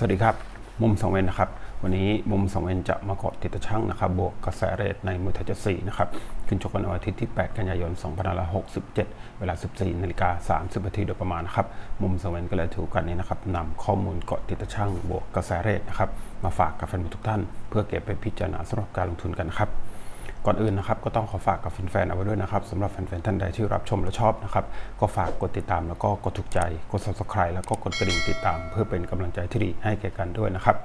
สวัสดีครับ มุมสองเวนนะครับ วันนี้มุมสองเวนจะมาเกาะติดตะช่างนะครับ บวกกระแสเรทในมือไทยเจ็ดสี่นะครับ ขึ้นชกวันอาทิตย์ที่ 8 กันยายน 2567 เวลา 14นาฬิกา30นาทีโดยประมาณนะครับ มุมสองเวนก็เลยถือกันนี้นะครับนำข้อมูลเกาะติดตะช่างบวกกระแสเรทนะครับ มาฝากกับแฟนๆทุกท่าน เพื่อเก็บไปพิจารณาสำหรับการลงทุนกันนะครับ ก่อนอื่นนะครับก็ต้องขอฝากกับแฟนๆเอาไว้ด้วยนะครับสำหรับแฟนๆท่านใดที่รับชมและชอบนะครับก็ฝากกดติดตามแล้วก็กดถูกใจกด subscribe แล้วก็กดกระดิ่งติดตาม เพื่อเป็นกำลังใจที่ดีให้แก่กันด้วยนะครับ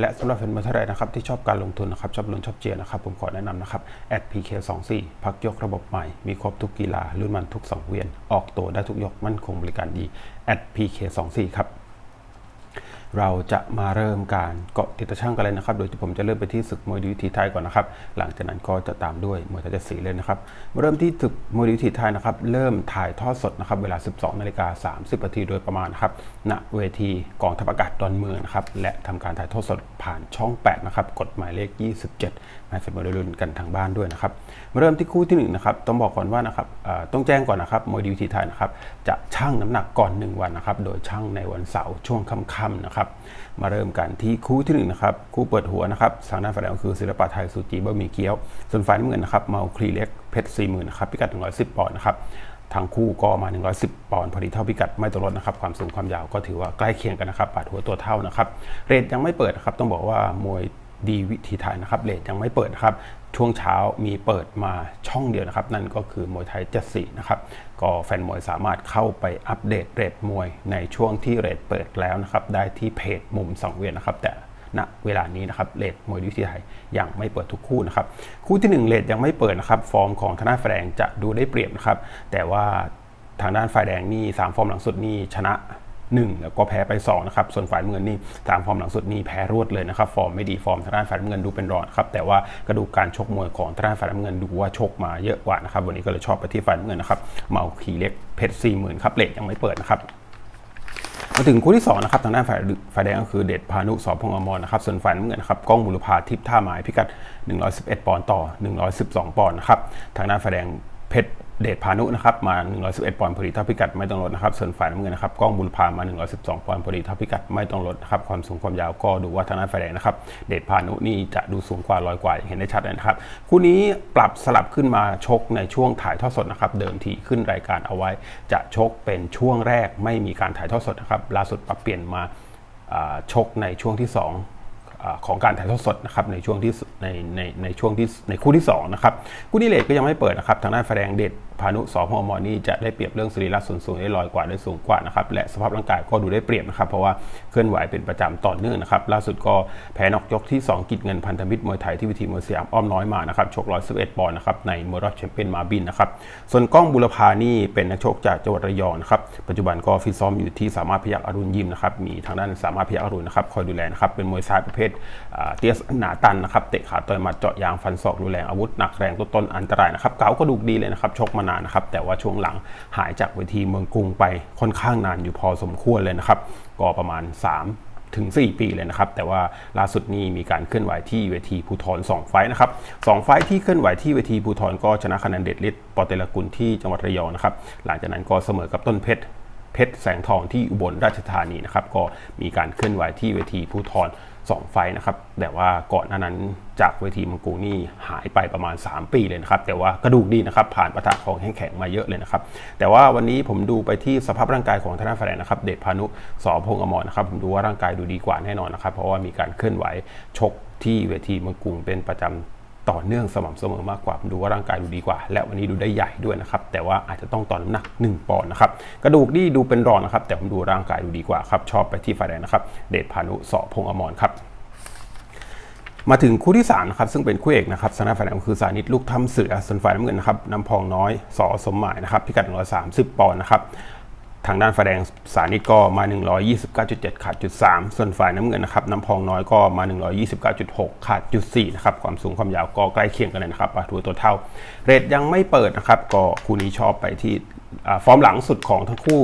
และสำหรับแฟนๆท่านใดนะครับที่ชอบการลงทุนนะครับชอบลุ้นชอบเชียนะครับผมขอแนะนำนะครับ @pk24 พักยกระบบใหม่มีครบทุกกีฬาลื่นมันทุกสังเวียน ออกตัวได้ทุกยกมั่นคงบริการดี @pk24 ครับ เราจะมาเริ่มการเกาะติดตะช่างกันเลยนะครับ โดยที่ผมจะเริ่มไปที่ศึกมวยดีวิถีไทยก่อนนะครับ หลังจากนั้นก็จะตามด้วยมวยไทยเจ็ดสีเลยนะครับมาเริ่มที่ศึกมวยดีวิถีไทยนะครับ เริ่มถ่ายทอดสดนะครับ เวลา 12นาฬิกา30นาทีโดยประมาณครับ ณ เวทีกองทัพอากาศดอนเมืองนะครับ และทำการถ่ายทอดสดผ่านช่อง 8 นะครับกฎหมายเลข 27ให้แฟนบอลได้ลุ้นกันทางบ้านด้วยนะครับมาเริ่มที่คู่ที่หนึ่งนะครับ ต้องบอกก่อนว่านะครับต้องแจ้งก่อนนะครับ มวยดีวิถีไทยนะครับ จะชั่งน้ำหนักก่อน 1 วันนะครับ โดยชั่งในวันเสาร์ช่วงค่ำๆนะครับมาเริ่มกันที่คู่ที่หนึ่งนะครับคู่เปิดหัวนะครับทางด้านฝ่ายแดงคือศิลปะไทยสุจีบะหมี่เกี๊ยว ส่วนฝ่ายน้ำเงินนะครับเมาคลีเล็กเพชรสี่หมื่นนะครับพิกัด 110 ปอนด์นะครับทั้งคู่ก็มา 110 ปอนด์พอดีเท่าพิกัดไม่ตกลดนะครับ ความสูงความยาวก็ถือว่าใกล้เคียงกันนะครับปาดหัวตัวเท่านะครับ เรทยังไม่เปิดนะครับ ต้องบอกว่ามวยดีวิธีไทยนะครับ เรทยังไม่เปิดนะครับ ช่วงเช้ามีเปิดมาช่องเดียวนะครับ นั่นก็คือมวยไทยจัดสีนะครับ ก็แฟนมวยสามารถเข้าไปอัปเดตเรทมวยในช่วงที่เรทเปิดแล้วนะครับ ได้ที่เพจมุมสังเวียนนะครับ แต่ณเวลานี้นะครับเลทมวยวิทยาไทยยังไม่เปิดทุกคู่นะครับ คู่ที่ 1เลทยังไม่เปิดนะครับฟอร์มของทางด้านายแดงจะดูได้เปรียบนะครับ แต่ว่าทางด้านฝ่ายแดงนี่3ฟอร์มหลังสุดนี่ชนะ 1 แล้วก็แพ้ไป2นะครับส่วนฝ่ายเงินนี่ตามฟอร์มหลังสุดนี่แพ้รวดเลยนะครับฟอร์มไม่ดีฟอร์มทางด้านฝ่ายเงินดูเป็นรองครับแต่ว่ากระดูกการชกมวยของทางด้านฝ่ายเงินดูว่าชกมาเยอะกว่านะครับวันนี้ก็เลยชอบไปที่ฝ่ายเงินนะครับเมาขีเล็กเพชรสี่หมื่นครับเลทยังไม่เปิดนะครับมาถึงคู่ที่2นะครับทางด้านฝ่ายฝ่ายแดงก็คือเดชพานุสอพงษ์อมรนะครับส่วนฝ่ายน้ำเงินนะครับก้องบุรพาทิพย์ท่าไม้พิกัด 111 ปอนด์ต่อ 112 ปอนด์นะครับทางด้านฝ่ายแดงเพชร เดชพานุนะครับมา 111 ปอนด์พอดีเท่าพิกัดไม่ต้องลดนะครับ ส่วนฝ่ายน้ำเงินนะครับกล้องบุรพามา 112 ปอนด์พอดีเท่าพิกัดไม่ต้องลดนะครับความสูงความยาวก็ดูว่าทางด้านฝ่ายแดงนะครับเดชพานุนี่จะดูสูงกว่าลอยกว่าอย่างเห็นได้ชัดเลยนะครับคู่นี้ปรับสลับขึ้นมาชกในช่วงถ่ายทอดสดนะครับเดิมทีขึ้นรายการเอาไว้ จะชกเป็นช่วงแรกไม่มีการถ่ายทอดสดนะครับล่าสุดปรับเปลี่ยนมาชกในช่วงที่2อา ของการถ่ายทอดสดนะครับในช่วงที่ในในในช่วงที่ในคู่ที่2นะครับคู่นี้เลทก็ยังไม่เปิดนะครับทางด้านแสดงเดชพานุสอพอมอนี่จะได้เปรียบเรื่องสรีระส่วนสูงได้ลอยกว่าได้สูงกว่านะครับและสภาพร่างกายก็ดูได้เปรียบนะครับเพราะว่าเคลื่อนไหวเป็นประจำต่อเนื่องนะครับล่าสุดก็แพ้นอกยกที่ 2 กิจเงินพันธมิตรมวยไทยที่วิธีมวยสยามอ้อมน้อยมานะครับชก111ปอนด์นะครับในมวยรอบแชมเปี้ยนมาบินนะครับส่วนก้องบุรพานี่เป็นนักชกจากจังหวัดระยองนะครับปัจจุบันก็ฟิตซ้อมอยู่ที่สามารถพยักอรุณยิมนะครับมีทางด้านสามารถพยักอรุณนะครับคอยดูแลนะครับเป็นมวยซ้ายประเภทเตี้ยหนาตันนะครับเตะขาต่อยหมัดเจาะยางฟันศอกรุนแรงอาวุธหนักแรงต้นๆอันตรายนะครับเก๋าก็ดูดีเลยนะครับชกมานานนะครับแต่ว่าช่วงหลังหายจากเวทีเมืองกรุงไปค่อนข้างนานอยู่พอสมควรเลยนะครับก็ประมาณ 3ถึง 4 ปีเลยนะครับ แต่ว่าล่าสุดนี้มีการเคลื่อนไหวที่เวทีภูทร2ไฟนะครับสองไฟท์ที่เคลื่อนไหวที่เวทีภูทรก็ชนะคะแนนเด็ดฤทธิ์ปอเตลกุลที่จังหวัดระยองนะครับ หลังจากนั้นก็เสมอกับต้นเพชรเพชรแสงทองที่อุบลราชธานีนะครับ ก็มีการเคลื่อนไหวที่เวทีภูทร 2 ไฟนะครับ แต่ว่าก่อนหน้านั้นจากเวทีมังกรนี่หายไปประมาณ 3 ปีเลยนะครับ แต่ว่ากระดูกดีนะครับ ผ่านประทะของแข็งๆมาเยอะเลยนะครับ แต่ว่าวันนี้ผมดูไปที่สภาพร่างกายของทางด้านาแดงนะครับ เดชพานุสอพงษ์อมรนะครับ ผมดูว่าร่างกายดูดีกว่าแน่นอนนะครับ เพราะว่ามีการเคลื่อนไหวชกที่เวทีมังกรเป็นประจำ ต่อเนื่องสม่ำเสมอมากกว่าผมดูว่าร่างกายดูดีกว่า และวันนี้ดูได้ใหญ่ด้วยนะครับ แต่ว่าอาจจะต้องต่อน้ำหนัก 1 ปอนด์นะครับกระดูกนี่ดูเป็นรองนะครับ แต่ผมดูร่างกายดูดีกว่าครับชอบไปที่ฝ่ายแดงนะครับ เดชพานุสอพงอมรครับมาถึงคู่ที่3นะครับซึ่งเป็นคู่เอกนะครับสนาฝ่ายแดงคือสานิตลูกถ้ำเสือส่วนฝ่ายน้ำเงินนะครับน้ำพองน้อยสอสมหมายนะครับพิกัด130 ปอนด์นะครับ ทางด้านฝ่ายแดงสานิตก็มา 129.7 ขาดจุด 3 ส่วนฝ่ายน้ำเงินนะครับน้ำพองน้อยก็มา 129.6 ขาดจุด 4 นะครับ ความสูงความยาวก็ใกล้เคียงกันเลยนะครับปะทูตัวเท่า เรทยังไม่เปิดนะครับ ก็คู่นี้ชอบไปที่ฟอร์มหลังสุดของทั้งคู่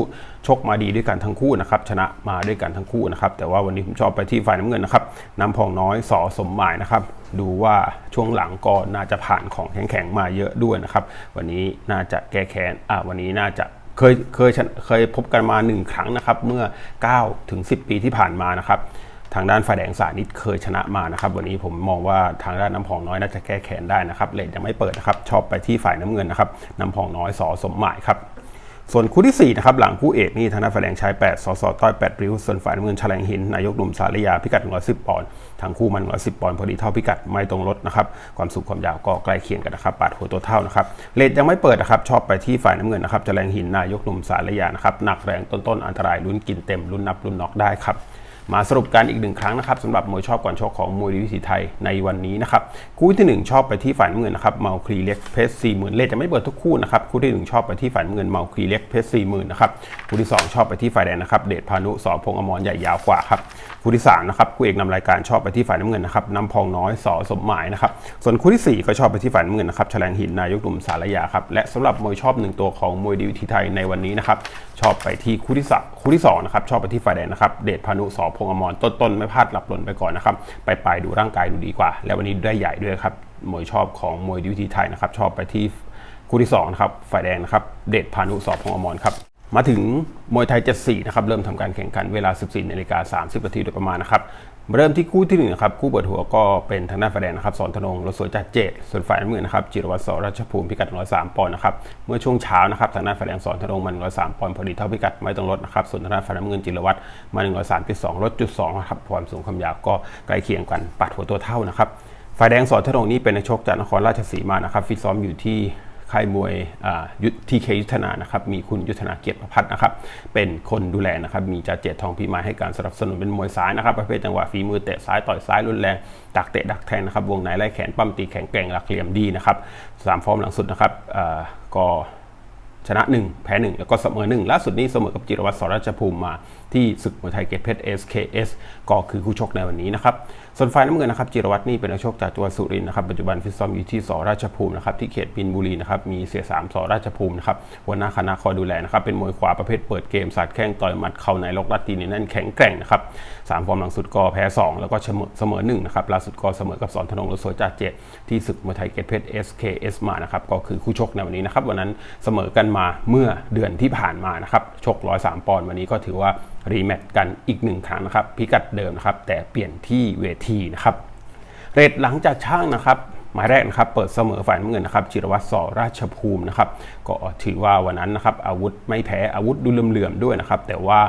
ชกมาดีด้วยกันทั้งคู่นะครับชนะมาด้วยกันทั้งคู่นะครับแต่ว่าวันนี้ผมชอบไปที่ฝ่ายน้ำเงินนะครับน้ำพองน้อยสอสมหมายนะครับดูว่าช่วงหลังก็น่าจะผ่านของแข็งๆมาเยอะด้วยนะครับวันนี้น่าจะแก้แค้นอ่าวันนี้น่าจะ เคยเคยเคยพบกันมา1ครั้งนะครับเมื่อ9ถึง10 ปีที่ผ่านมานะครับทางด้านฝ่ายแดงสานิดเคยชนะมานะครับ วันนี้ผมมองว่าทางด้านน้ำพองน้อยน่าจะแก้แค้นได้นะครับเลนยังไม่เปิดนะครับชอบไปที่ฝ่ายน้ำเงินนะครับน้ำพองน้อยสอสมหมายครับ ส่วนคู่ที่ 4 นะครับ หลังคู่เอกนี่ธนาฝ่ายแดงชาย 8 สสต้อย 8 ริ้ว ส่วนฝ่ายน้ำเงินแฉลงหิน นายกหนุ่มสารยา พิกัด 110 ปอนด์ทั้งคู่มัน 110 ปอนด์พอดีเท่าพิกัดไม่ตรงรถนะครับ ความสูงความยาวก็ใกล้เคียงกันนะครับปาดหัวตัวเท่านะครับเลทยังไม่เปิดนะครับ ชอบไปที่ฝ่ายน้ำเงินนะครับแฉลงหิน นายกหนุ่มสารยานะครับ หนักแรงต้นๆ อันตรายลุ้นกินเต็มลุ้นนับลุ้นน็อกได้ครับ มาสรุปกันอีกหนึ่งครั้งนะครับสำหรับมวยชอบก่อนชกของมวยดีวิถีไทยในวันนี้นะครับคู่ที่ 1 ชอบไปที่ฝ่ายน้ำเงินนะครับเมาคลีเล็กเพชรสี่หมื่นเลทจะไม่เปิดทุกคู่นะครับคู่ที่ 1 ชอบไปที่ฝ่ายน้ำเงินเมาคลีเล็กเพชรสี่หมื่นนะครับคู่ที่ 2 ชอบไปที่ฝ่ายแดงนะครับเดชพานุสอพงอมรใหญ่ยาวกว่าครับคู่ที่3นะครับคู่เอกนำรายการชอบไปที่ฝ่ายน้ำเงินนะครับน้ำพองน้อยสอสมหมายนะครับส่วนคู่ที่ 4 ก็ชอบไปที่ฝ่ายน้ำเงินนะครับแฉลงหินนายกหนุ่มสารยาครับและสำหรับมวยชอบหนึ่งตัวของมวยดีวิถีไทยในวันนี้นะครับชอบไปที่คู่ที่สคู่ที่2นะครับชอบไปที่ฝ่ายแดงนะครับเดชพานุสอพงอมรต้นๆไม่พลาดหลับหล่นไปก่อนนะครับไปปดูร่างกายดูดีกว่า แล้ววันนี้ได้ใหญ่ด้วยครับมวยชอบของมวยดิวทีไทยนะครับชอบไปที่คู่ที่2นะครับฝ่ายแดงนะครับเดชพานุสอบพงอมรครับมาถึงมวยไทย 74 นะครับ เริ่มทำการแข่งขันเวลา 14นาฬิกา30นาทีโดยประมาณนะครับ เริ่มที่คู่ที่หนึ่งนะครับคู่เปิดหัวก็เป็นทางด้านฝ่ายแดงนะครับสอนธนงรถสวยจัดเจดส่วนฝ่ายน้ำเงินนะครับจิรวัตรสราชภูมิพิกัด 103 ปอนด์นะครับเมื่อช่วงเช้านะครับทางด้านฝ่ายแดงสอนธนงมัน 103 ปอนด์พอดีเท่าพิกัดไม่ต้องลดนะครับส่วนทางด้านฝ่ายน้ำเงินจิรวัตรมา 103.2 ลดจุด2นะครับความสูงความยาวก็ใกล้เคียงกันปัดหัวตัวเท่านะครับฝ่ายแดงสอนธนงนี่เป็นนักชกจากนครราชสีมานะครับฟิตซ้อมอยู่ที่ ค่ายมวยยุทธทีเคยุทธนานะครับมีคุณยุทธนาเกียรติประพัฒน์นะครับเป็นคนดูแลนะครับมีจ่าเจตทองพิมาให้การสนับสนุนเป็นมวยซ้ายนะครับประเภทจังหวะฝีมือเตะซ้ายต่อยซ้ายรุนแรงดักเตะดักแทงนะครับวงในไล่แขนปั้มตีแข็งแกร่งหลักเหลี่ยมดีนะครับสามฟอร์มหลังสุดนะครับก็ชนะ 1 แพ้ 1 แล้วก็เสมอ 1 ล่าสุดนี้เสมอกับจิรวัตรสราชภูมิมาที่ศึกมวยไทยเกตเพชร SKS ก็คือคู่ชกในวันนี้นะครับ ส่วนฝ่ายน้ำเงินนะครับจิรวัตรนี่เป็นนักชกจากจังหวัดสุรินทร์นะครับปัจจุบันฟิตซ้อมอยู่ที่สราชภูมินะครับที่เขตบินบุรีนะครับมีเสียสามสราชภูมินะครับหัวหน้าคณะคอยดูแลนะครับเป็นมวยขวาประเภทเปิดเกมสาดแข้งต่อยหมัดเข่าในล็อกลัดตีนี่นั่นแข็งแกร่งนะครับสามฟอร์มหลังสุดก็แพ้ 2 แล้วก็เสมอเสมอหนึ่งนะครับล่าสุดก็เสมอกับสอนธนงรถสวยจาเจ็ดที่ศึกมวยไทยเกตเพชร SKS มานะครับก็คือคู่ชกในวันนี้นะครับวันนั้นเสมอกันมาเมื่อเดือนที่ผ่านมานะครับชก103ปอนด์วันนี้ก็ถือว่ารีแมตช์กันอีกหนึ่งครั้งนะครับพิกัดเดิมนะครับแต่เปลี่ยนที่เวทีนะครับเรทหลังจากช่างนะครับหมายแรกนะครับเปิดเสมอฝ่ายน้ำเงินนะครับจิรวัตรสอราชภูมินะครับก็ถือว่าวันนั้นนะครับอาวุธไม่แพ้อาวุธดูเหลื่อมๆด้วยนะครับแต่ว่า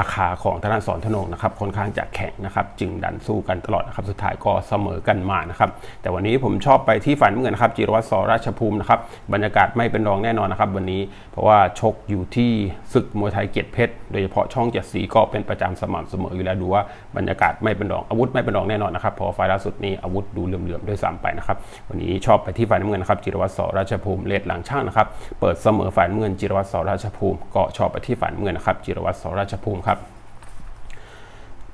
ราคาของทางด้านสอนธนงนะครับค่อนข้างจะแข็งนะครับจึงดันสู้กันตลอดนะครับสุดท้ายก็เสมอกันมานะครับแต่วันนี้ผมชอบไปที่ฝ่ายน้ำเงินนะครับจิรวัตรสอราชภูมินะครับบรรยากาศไม่เป็นรองแน่นอนนะครับวันนี้เพราะว่าชกอยู่ที่ศึกมวยไทยเกียรติเพชรโดยเฉพาะช่องเจ็ดสีก็เป็นประจำสม่ำเสมออยู่แล้วดูว่าบรรยากาศไม่เป็นรองอาวุธไม่เป็นรองแน่นอนนะครับพราะไฟล่าสุดนี้อาวุธดูเหลื่อมๆด้วยซ้ำไปนะครับวันนี้ชอบไปที่ฝ่ายน้ำเงินนะครับจิรวัตรสอราชภูมิเลดหลังช่างนะครับเปิดเสมอฝ่ายน้ำเงินจิรวัตรสอราชภูมิก็ชอบไปที่ฝ่ายน้ำเงินนะครับจิรวัตรสอราชภูมิครับ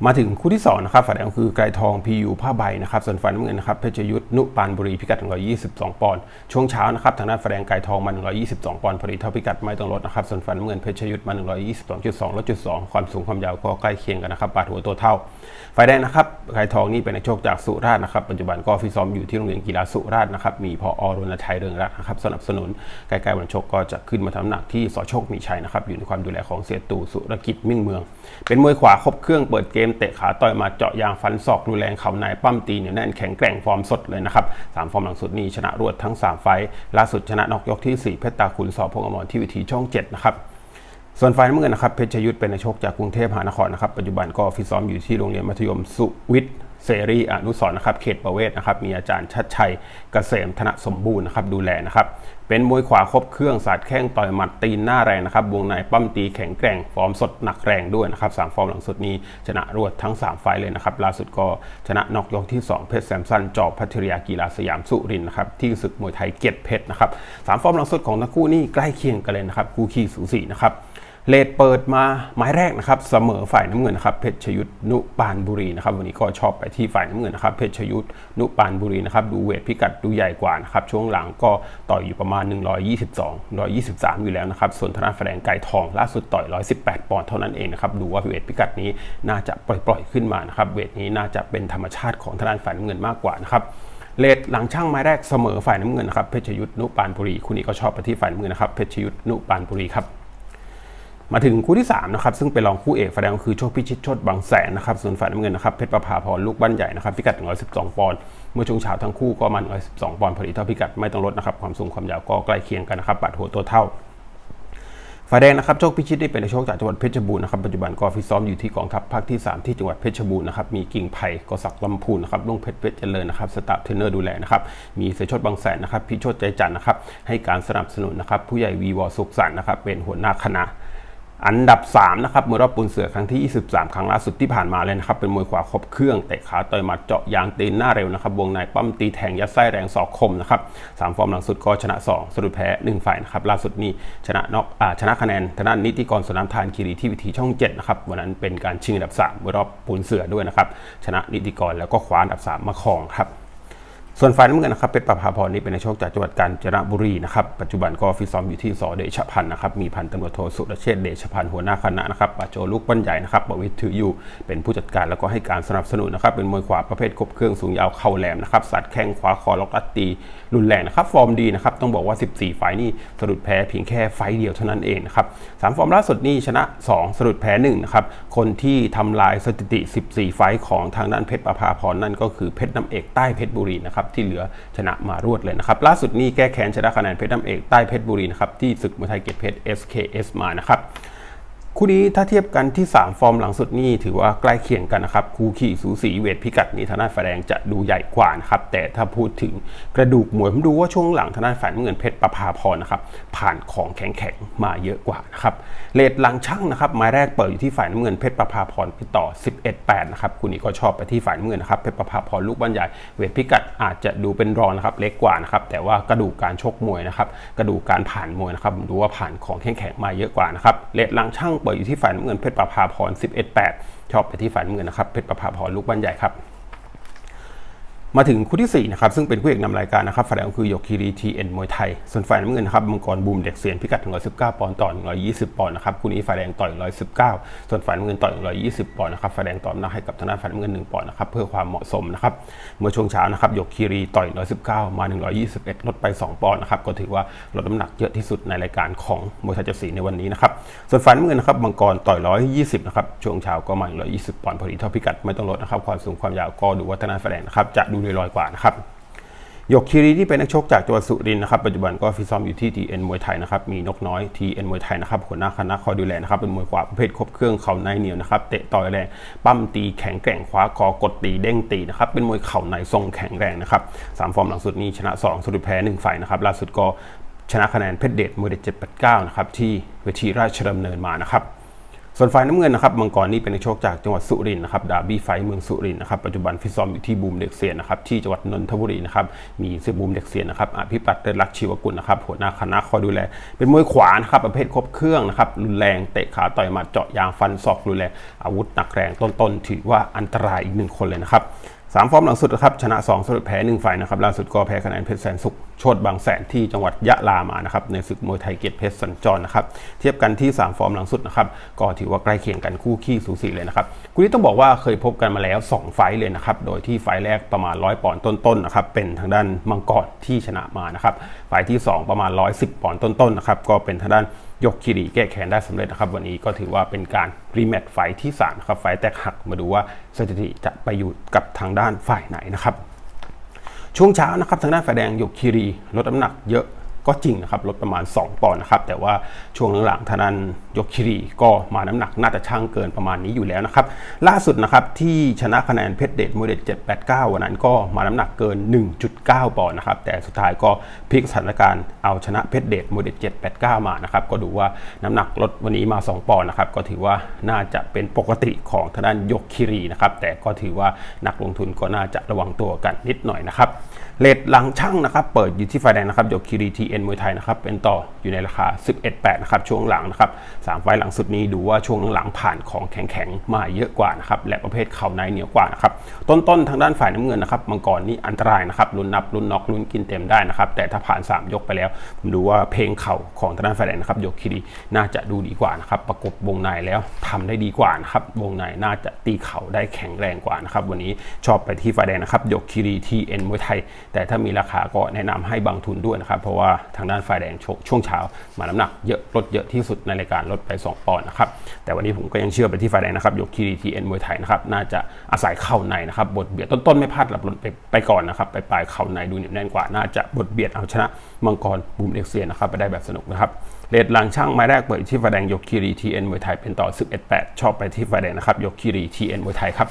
มาถึงคู่ที่2นะครับฝ่ายแดงคือไกรทองพียูผ้าใบนะครับส่วนฝ่ายน้ำเงินนะครับเพชรยุทธนุปานบุรีพิกัด 122 ปอนด์ช่วงเช้านะครับทางด้านฝ่ายแดงไกรทองมา 122 ปอนด์พอดีเท่าพิกัดไม่ต้องลดนะครับส่วนฝ่ายน้ำเงินเพชรยุทธมา 122.2ลดจุด2ความสูงความยาวก็ใกล้เคียงกันนะครับปาดหัวตัวเท่าฝ่ายแดงนะครับไกรทองนี่เป็นนักโชคจากสุราษฎร์นะครับปัจจุบันก็ฟิตซ้อมอยู่ที่โรงเรียนกีฬาสุราษฎร์นะครับมีพออรณชัยเรืองรัตน์นะครับสนับสนุนใกล้ๆวันชกก็จะขึ้นมาทำหนักที่สอโชคมีชัยนะครับอยู่ในความดูแลของเสียตู่สุรกิจมิ่งเมือง เป็นมวยขวาครบเครื่องเปิดเกมเตะขาต่อยมาเจาะยางฟันศอกดูแรงเข่าในปั้มตีเนี่ยแน่นแข็งแกร่งฟอร์มสดเลยนะครับสามฟอร์มหลังสุดนี้ชนะรวดทั้ง 3 ไฟล่าสุดชนะนอกยกที่ 4 เพชรตาคุณสอบพงอมรที่วิธีช่อง 7 นะครับส่วนฝ่ายน้ำเงินนะครับเพชรยุทธเป็นนักชกจากกรุงเทพมหานครนะครับปัจจุบันก็ฟิตซ้อมอยู่ที่โรงเรียนมัธยมสุวิทย์ เสรีอนุสรนะครับเขตประเวศนะครับมีอาจารย์ชัดชัยเกษมธนสมบูรณ์นะครับดูแลนะครับเป็นมวยขวาครบเครื่องสาดแข้งต่อยหมัดตีนหน้าแรงนะครับวงในปั้มตีแข็งแกร่งฟอร์มสดหนักแรงด้วยนะครับสามฟอร์มหลังสุดนี้ชนะรวดทั้ง 3 ไฟเลยนะครับล่าสุดก็ชนะนอกยกที่ 2 เพชรแซมสันจอบพัทริยากีฬาสยามสุรินนะครับที่ศึกมวยไทยเกียรติเพชรนะครับสามฟอร์มหลังสุดของทั้งคู่นี่ใกล้เคียงกันเลยนะครับคู่ขี้สูสีนะครับ เลดเปิดมาหมายแรกนะครับเสมอฝ่ายน้ำเงินนะครับเพชรยุทธนุปานบุรีนะครับวันนี้ก็ชอบไปที่ฝ่ายน้ำเงินนะครับเพชรยุทธนุปานบุรีนะครับดูเวทพิกัดดูใหญ่กว่านะครับช่วงหลังก็ต่อยอยู่ประมาณ 122 123 อยู่แล้วนะครับส่วนธนาแสดงไก่ทองล่าสุดต่อย 118 ปอนด์เท่านั้นเองนะครับดูว่าเวทพิกัดนี้น่าจะปล่อยๆขึ้นมานะครับเวทนี้น่าจะเป็นธรรมชาติของทาฝ่ายน้ำเงินมากกว่านะครับเลดหลังช่างไม้แรกเสมอฝ่ายน้ำเงินนะครับเพชรยุทธนุปานบุรีคุณนี้ก็ชอบไปที่ฝ่ายน้ำเงินนะครับเพชรยุทธนุปานบุรีครับ มาถึงคู่ที่3นะครับซึ่งเป็นรองคู่เอกไฟแดงก็คือโชคพิชิตโชดบางแสนนะครับส่วนฝ่ายน้ำเงินนะครับเพชรประภาพรลูกบ้านใหญ่นะครับพิกัด 112 ปอนด์เมื่อช่วงเช้าทั้งคู่ก็มา112 ปอนด์พอดีเท่าพิกัดไม่ต้องลดนะครับความสูงความยาวก็ใกล้เคียงกันนะครับปัดหัวตัวเท่าฝ่ายแดงนะครับโชคพิชิตนี่เป็นโชคจากจังหวัดเพชรบูรณ์นะครับปัจจุบันก็ฟิตซ้อมอยู่ที่กองทัพภาคที่ 3 ที่จังหวัดเพชรบูรณ์นะครับมีกิ่งไผ่กศักดิ์ลำพูนนะครับลุงเพชรเพชรเจริญนะครับสตาฟเทรนเนอร์ดูแลนะครับมีเสยชดบางแสนนะครับพี่โชดใจจันทร์นะครับให้การสนับสนุนนะครับผู้ใหญ่วีวอสุขสันต์นะครับเป็นหัวหน้าคณะ อันดับ 3 นะครับมวยรอบปูนเสือครั้งที่ 23 ครั้งล่าสุดที่ผ่านมาเลยนะครับ เป็นมวยขวาครบเครื่องเตะขาต่อยหมัดเจาะยางตีนหน้าเร็วนะครับ วงในปั้มตีแทงยัดไส้แรงศอกคมนะครับสามฟอร์มหลังสุดก็ชนะ 2 สรุปแพ้ 1 ฝ่ายนะครับ ล่าสุดนี้ชนะนอกอ่าชนะคะแนนทางด้านนิติกรสนามทานคีรีที่วิธีช่อง7นะครับวันนั้นเป็นการชิงอันดับ3มวยรอบปูนเสือด้วยนะครับชนะนิติกรแล้วก็คว้าอันดับ 3 มาครองครับ ส่วนฝ่ายน้ำเงินนะครับเพชรประภาพรนี่เป็นนักโชคจากจังหวัดกาญจนบุรีนะครับปัจจุบันก็ฟิตซ้อมอยู่ที่สอเดชพันธ์นะครับมีพันตำรวจโทสุรเชษเดชพันธ์หัวหน้าคณะนะครับปาโจลูกปั้นใหญ่นะครับประวิทย์ถืออยู่เป็นผู้จัดการแล้วก็ให้การสนับสนุนนะครับเป็นมวยขวาประเภทครบเครื่องสูงยาวเข่าแหลมนะครับสัดแข้งขวาคอล็อกอัดตีรุนแรงนะครับฟอร์มดีนะครับต้องบอกว่า 14 ไฟล์นี่สะดุดแพ้เพียงแค่ไฟเดียวเท่านั้นเองนะครับสามฟอร์มล่าสุดนี่ชนะ 2สะดุดแพ้1นะครับคนที่ทำลายสถิติ 14 ไฟของทางด้านเพชรประภาพรนั่นก็คือเพชรน้ำเอกใต้เพชรบุรีนะครับที่เหลือชนะมารวดเลยนะครับล่าสุดนี่แก้แค้นชนะคะแนนเพชรดำเอกใต้เพชรบุรีนะครับที่ศึกมวยไทยเกียรติเพชร SKS มานะครับ คู่นี้ถ้าเทียบกันที่ 3 ฟอร์มหลังสุดนี่ถือว่าใกล้เคียงกันนะครับ คู่ขี่สูสีเวทพิกัดนี้ทางด้านฝ่ายแดงจะดูใหญ่กว่านะครับแต่ถ้าพูดถึงกระดูกมวยผมดูว่าช่วงหลังทางด้านฝ่ายเงินเพชรประภาพรนะครับผ่านของแข็งๆมาเยอะกว่านะครับเลดหลังช่างนะครับไม้แรกเปิดอยู่ที่ฝ่ายน้ำเงินเพชรประภาพรไปต่อ 11-8นะครับคู่นี้ก็ชอบไปที่ฝ่ายน้ำเงินนะครับเพชรประภาพรลูกบ้านใหญ่เวทพิกัดอาจจะดูเป็นรองนะครับเล็กกว่านะครับแต่ว่ากระดูกการชกมวยนะครับกระดูกการผ่านมวยนะครับผมดูว่าผ่านของแข็งๆมาเยอะกว่านะครับเลดหลังช่างเปิดอยู่ที่ฝ่ายน้ำเงินเพชรประภาพร11-8ชอบไปที่ฝ่ายน้ำเงินนะครับเพชรประภาพรลูกบ้านใหญ่ครับ มาถึงคู่ที่ 4 นะครับ ซึ่งเป็นคู่เอกนำรายการนะครับฝ่ายแดงคือโยคิรีทีเอ็นมวยไทย ส่วนฝ่ายน้ำเงินนะครับมังกรบูมเด็กเสียนพิกัด 119 ปอนด์ต่อ 120 ปอนด์นะครับคู่นี้ฝ่ายแดงต่อย 119 ส่วนฝ่ายน้ำเงินต่อย 120 ปอนด์นะครับฝ่ายแดงต่อน้ำหนักให้กับทางด้านฝ่ายน้ำเงิน 1 ปอนด์นะครับเพื่อความเหมาะสมนะครับเมื่อช่วงเช้านะครับโยคิรีต่อย 119 มา 121 ลดไป 2 ปอนด์นะครับก็ถือว่าลดน้ำหนักเยอะที่สุดในรายการของมวยไทยเจ็ดสีในวันนี้นะครับส่วนฝ่ายน้ำเงินนะครับมังกรต่อย 120 นะครับช่วงเช้าก็มา120 ปอนด์พอดีเท่าพิกัดไม่ต้องลดนะครับความสูงความยาวก็ดูว่าทางด้านฝ่ายแดงนะครับจะดูลอยๆกว่านะครับหยกคีรีที่เป็นนักชกจากจังหวัดสุรินทร์นะครับปัจจุบันก็ฟิตซ้อมอยู่ที่ TN มวยไทยนะครับมีนกน้อย TN มวยไทยนะครับหัวหน้าคณะคอยดูแลนะครับเป็นมวยขวาประเภทครบเครื่องเข่าในเหนียวนะครับเตะต่อยแรงปั้มตีแข็งแกร่งคว้าคอกดตีเด้งตีนะครับเป็นมวยเข่าในทรงแข็งแรงนะครับสามฟอร์มหลังสุดนี้ชนะ2สรุปแพ้1ฝ่ายนะครับล่าสุดก็ชนะคะแนนเพชรเดชมวยเด็ด789นะครับที่เวทีราชดำเนินมานะครับ ส่วนฝ่ายน้ำเงินนะครับมังกรนี่เป็นนักชกจากจังหวัดสุรินทร์นะครับดาบี้ไฟเมืองสุรินทร์นะครับปัจจุบันฟิตซ้อมอยู่ที่บูมเด็กเซียนนะครับที่จังหวัดนนทบุรีนะครับมีเสือบูมเด็กเซียนนะครับอภิปัตเตรักชีวกุลนะครับหัวหน้าคณะคอยดูแล เป็นมวยขวานะครับประเภทครบเครื่องนะครับรุนแรงเตะขาต่อยหมัดเจาะยางฟันศอกรุนแรงอาวุธหนักแรงต้นๆถือว่าอันตรายอีกหนึ่งคนเลยนะครับ สามฟอร์มหลังสุดนะครับชนะ2สรุปแพ้1ฝ่ายนะครับล่าสุดก็แพ้คะแนนเพชรแสนสุขโชดบางแสนที่จังหวัดยะลามานะครับในศึกมวยไทยเกียรติเพชรสัญจรนะครับเทียบกันที่ 3 ฟอร์มหลังสุดนะครับก็ถือว่าใกล้เคียงกันคู่ขี้สูสีเลยนะครับคู่นี้ต้องบอกว่าเคยพบกันมาแล้ว 2 ไฟเลยนะครับโดยที่ไฟแรกประมาณ 100 ปอนด์ต้นๆนะครับเป็นทางด้านมังกรที่ชนะมานะครับไฟที่ 2 ประมาณ 110 ปอนด์ต้นๆนะครับก็เป็นทางด้าน ยกคิรีแก้แค้นได้สำเร็จนะครับ วันนี้ก็ถือว่าเป็นการรีแมตช์ไฟที่3นครับไฟแตกหักมาดูว่าสถิติจะไปอยู่กับทางด้านฝ่ายไหนนะครับ ช่วงเช้านะครับทางด้านฝ่ายแดงยกคิรีลดน้ำหนักเยอะ ก็จริงนะครับลดประมาณ 2 ปอนด์นะครับแต่ว่าช่วงหลังๆทางด้านยกคิรีก็มาน้ำหนักน่าจะช่างเกินประมาณนี้อยู่แล้วนะครับล่าสุดนะครับที่ชนะคะแนนเพชรเดชโมเดล789 วันนั้นก็มาน้ำหนักเกิน 1.9 ปอนด์นะครับแต่สุดท้ายก็พลิกสถานการณ์เอาชนะเพชรเดชโมเดล789 มานะครับก็ดูว่าน้ำหนักลดวันนี้มา 2 ปอนด์นะครับก็ถือว่าน่าจะเป็นปกติของทางด้านยกคิรีนะครับแต่ก็ถือว่านักลงทุนก็น่าจะระวังตัวกันนิดหน่อยนะครับเลทหลังช่างนะครับ เปิดอยู่ที่ไฟแดงนะครับยกคิรีทีเอ็นมวยไทยนะครับ เป็นต่ออยู่ในราคา 11.8 นะครับ ช่วงหลังนะครับสามไฟหลังสุดนี้ดูว่าช่วงหลังผ่านของแข็งๆ มาเยอะกว่านะครับ และประเภทเข่าในเหนียวกว่านะครับ ต้นๆ ทางด้านฝ่ายน้ำเงินนะครับ มังกรนี่อันตรายนะครับ ลุ้นนับ ลุ้นน็อกลุ้นกินเต็มได้นะครับ แต่ถ้าผ่าน 3 ยกไปแล้ว ผมดูว่าเพลงเข่าของทางด้านฝ่ายแดงนะครับยกคิรีน่าจะดูดีกว่านะครับ ประกบวงในแล้วทำได้ดีกว่านะครับ วงในน่าจะตีเข่าได้แข็งแรงกว่านะครับ วันนี้ชอบไปที่ฝ่ายแดงนะครับยกคิรีทีเอ็นมวยไทยแต่ถ้ามีราคาก็แนะนำให้บางทุนด้วยนะครับ เพราะว่าทางด้านฝ่ายแดงช,ช่วงเช้า มาน้ำหนักเยอะลดเยอะที่สุดในรายการลดไป 2 ปอนด์นะครับ แต่วันนี้ผมก็ยังเชื่อไปที่ฝ่ายแดงนะครับ ยกคีรีทีเอ็นมวยไทยนะครับ น่าจะอาศัยเข้าในนะครับ บทเบียดต้นๆไม่พลาดหลับหล่นไปไปก่อนนะครับ ไปปลายเข้าในดูเหนียวแน่นกว่า น่าจะบทเบียดเอาชนะมังกรบูมเอ็กเซียนะครับไปได้แบบสนุกนะครับเลดหลังช่างไม้แรกเปิดที่ฝ่ายแดงยกคีรีทีเอ็นมวยไทยเป็นต่อ 11-8 ชอบไปที่ฝ่ายแดงนะครับยกคีรีทีเอ็นมวยไทยครับ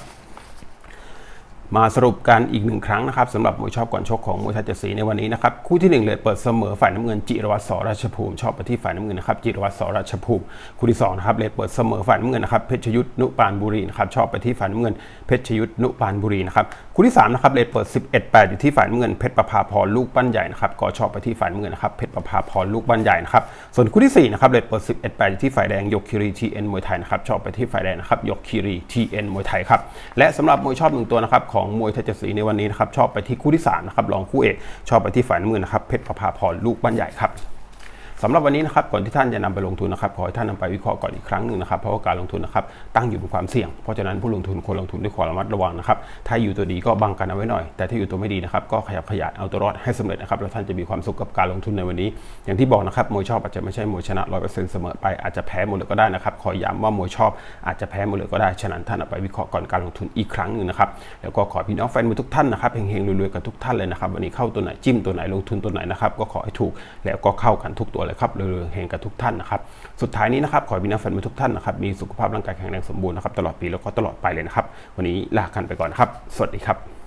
มาสรุปกันอีกหนึ่งครั้งนะครับสำหรับมวยชอบก่อนชกของมวยไทยเจ็ดสีในวันนี้นะครับคู่ที่หนึ่งเลยเปิดเสมอฝ่ายน้ำเงินจิรวัตรสราชภูมิ ชอบไปที่ฝ่ายน้ำเงินนะครับจิรวัตรสราชภูมิคู่ที่สองนะครับเลยเปิดเสมอฝ่ายน้ำเงินนะครับเพชรยุทธนุปานบุรีนะครับชอบไปที่ฝ่ายน้ำเงินเพชรยุทธนุปานบุรีนะครับคู่ที่สามนะครับเลยเปิด 11 8 อยู่ที่ฝ่ายน้ำเงินเพชรประภาพรลูกปั้นใหญ่นะครับก็ชอบไปที่ฝ่ายน้ำเงินนะครับเพชรประภาพรลูกปั้นใหญ่นะครับส่วนคู่ที่สี่นะครับเลยเปิด 11 8 อยู่ที่ฝ่ายแดงยกคิรีทีเอ็นมวยไทยนะครับชอบไปที่ฝ่ายแดงนะครับยกคิรีทีเอ็นมวยไทยครับและสำหรับมวยชอบหนึ่งตัวนะครับของมวยไทยเจสีในวันนี้นะครับชอบไปที่คู่ที่3นะครับรองคู่เอกชอบไปที่ฝ่ายน้ำเงินนะครับเพชรประภาพรลูกบ้านใหญ่ครับ สำหรับวันนี้นะครับก่อนที่ท่านจะนำไปลงทุนนะครับขอให้ท่านนำไปวิเคราะห์ก่อนอีกครั้งหนึ่งนะครับเพราะว่าการลงทุนนะครับตั้งอยู่บนความเสี่ยง เพราะฉะนั้นผู้ลงทุนควรลงทุนด้วยความระมัดระวังนะครับถ้าอยู่ตัวดีก็บังกันเอาไว้หน่อย แต่ถ้าอยู่ตัวไม่ดีนะครับก็ขยับขยายเอาตัวรอดให้สำเร็จนะครับแล้วท่านจะมีความสุขกับการลงทุนในวันนี้ อย่างที่บอกนะครับมวยชอบอาจจะไม่ใช่มวยชนะร้อยเปอร์เซ็นต์เสมอไปอาจจะแพ้หมดเลยก็ได้นะครับขอย้ำว่ามวยชอบอาจจะแพ้หมดเลยก็ได้ฉะนั้นท่านเอาไปวิเคราะห์ก่อนการลงทุนอีกครั้งหนึ่งนะครับแล้วก็ขอพี่น้องแฟนมวยทุกท่านนะครับเฮงๆรวยๆกันทุกท่านเลยนะครับวันนี้เข้าตัวไหนจิ้มตัวไหนลงทุนตัวไหนนะครับก็ขอให้ถูกแล้วก็เข้ากันทุกตัวเลยครับเรวยๆเฮงกับทุกท่านนะครับสุดท้ายนี้นะครับขอให้พี่น้องแฟนมวยทุกท่านนะครับมีสุขภาพร่างกายแข็งแรงสมบูรณ์นะครับตลอดปีแล้วก็ตลอดไปเลยนะครับวันนี้ลากันไปก่อนนครับ สวัสดีครับ